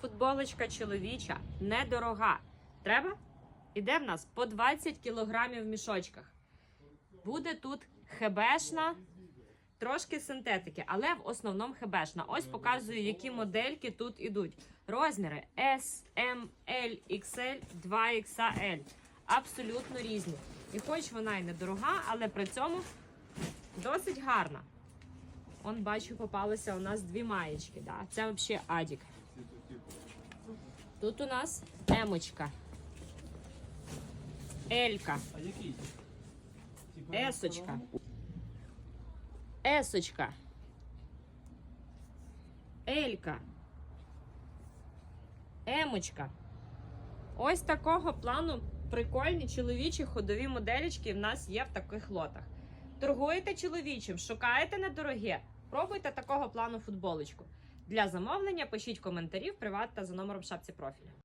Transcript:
Футболочка чоловіча, недорога. Треба? Іде в нас по 20 кілограмів в мішочках. Буде тут хебешна, трошки синтетики, але в основному хебешна. Ось показую, які модельки тут ідуть. Розміри S, M, L, XL, 2XL. Абсолютно різні. І хоч вона й недорога, але при цьому досить гарна. Он бачу, попалися у нас дві маєчки. Да? Це взагалі Адік. Тут у нас емочка. Елька. Есочка. Есочка. Елька. Емочка. Ось такого плану прикольні чоловічі ходові моделічки в нас є в таких лотах. Торгуєте чоловічим, шукаєте недороге, пробуйте такого плану футболочку. Для замовлення пишіть коментарі в приват та за номером в шапці профіля.